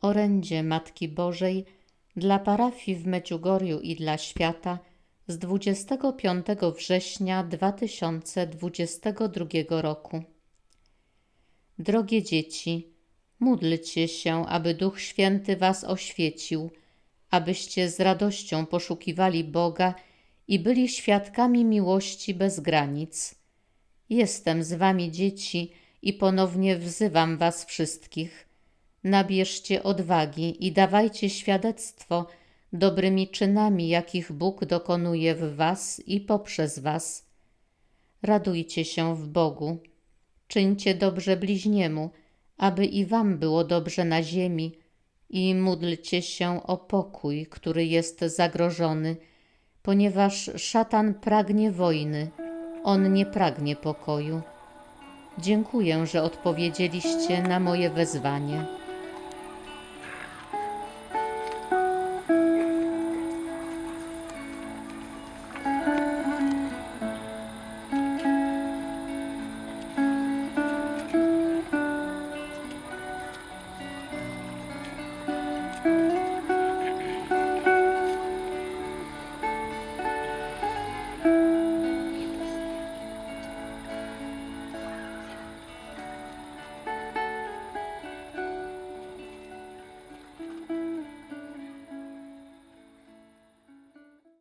Orędzie Matki Bożej dla parafii w Medjugorju i dla świata z 25 września 2022 roku. Drogie dzieci, módlcie się, aby Duch Święty Was oświecił, abyście z radością poszukiwali Boga i byli świadkami miłości bez granic. Jestem z Wami, dzieci, i ponownie wzywam Was wszystkich. Nabierzcie odwagi i dawajcie świadectwo dobrymi czynami, jakich Bóg dokonuje w Was i poprzez Was. Radujcie się w Bogu. Czyńcie dobrze bliźniemu, aby i Wam było dobrze na ziemi i módlcie się o pokój, który jest zagrożony, ponieważ szatan pragnie wojny, on nie pragnie pokoju. Dziękuję, że odpowiedzieliście na moje wezwanie.